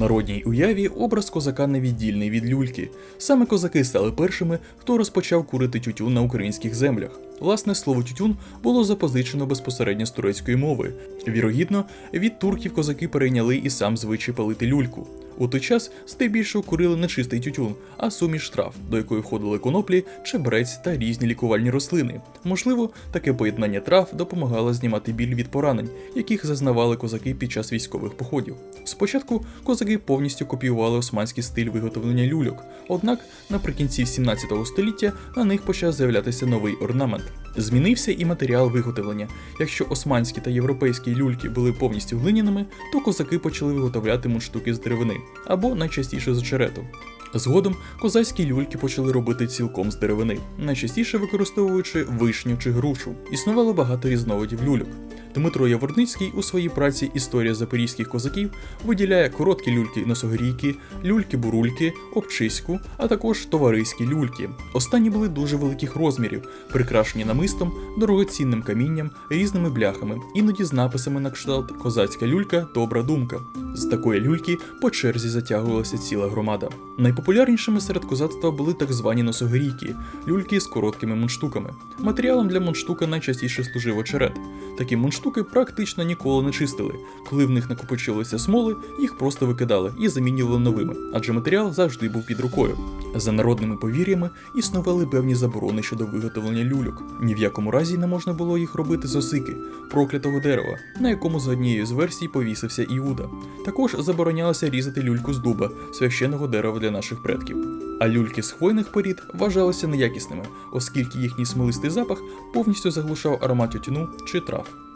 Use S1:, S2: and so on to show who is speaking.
S1: народній уяві образ козака невіддільний від люльки. Саме козаки стали першими, хто розпочав курити тютюн на українських землях. Власне, слово тютюн було запозичено безпосередньо з турецької мови. Вірогідно, від турків козаки перейняли і сам звичай палити люльку. У той час здебільшого курили не чистий тютюн, а суміш трав, до якої входили коноплі, чебрець та різні лікувальні рослини. Можливо, таке поєднання трав допомагало знімати біль від поранень, яких зазнавали козаки під час військових походів. Спочатку козаки повністю копіювали османський стиль виготовлення люльок, однак наприкінці 17 століття на них почав з'являтися новий орнамент. Змінився і матеріал виготовлення. Якщо османські та європейські люльки були повністю глиняними, то козаки почали виготовляти мундштуки з деревини або найчастіше з очерету. Згодом козацькі люльки почали робити цілком з деревини, найчастіше використовуючи вишню чи грушу. Існувало багато різновидів люльок. Дмитро Яворницький у своїй праці Історія запорізьких козаків виділяє короткі люльки носогрійки, люльки-бурульки, обчиську, а також товариські люльки. Останні були дуже великих розмірів, прикрашені намистом, дорогоцінним камінням, різними бляхами, іноді з написами на кшталт Козацька люлька добра думка. З такої люльки по черзі затягувалася ціла громада. Найпопулярнішими серед козацтва були так звані носогрійки, люльки з короткими мундштуками. Матеріалом для мундштука найчастіше служив очерет. Такі мундштуки практично ніколи не чистили. Коли в них накопичилися смоли, їх просто викидали і замінювали новими, адже матеріал завжди був під рукою. За народними повір'ями існували певні заборони щодо виготовлення люльок. Ні в якому разі не можна було їх робити з осики, проклятого дерева, на якому за однією з версій повісився Іуда. Також заборонялося різати люльку з дуба, священного дерева для наших предків. А люльки з хвойних порід вважалися неякісними, оскільки їхній смолистий запах повністю заглушав аромат тютюну чи трав.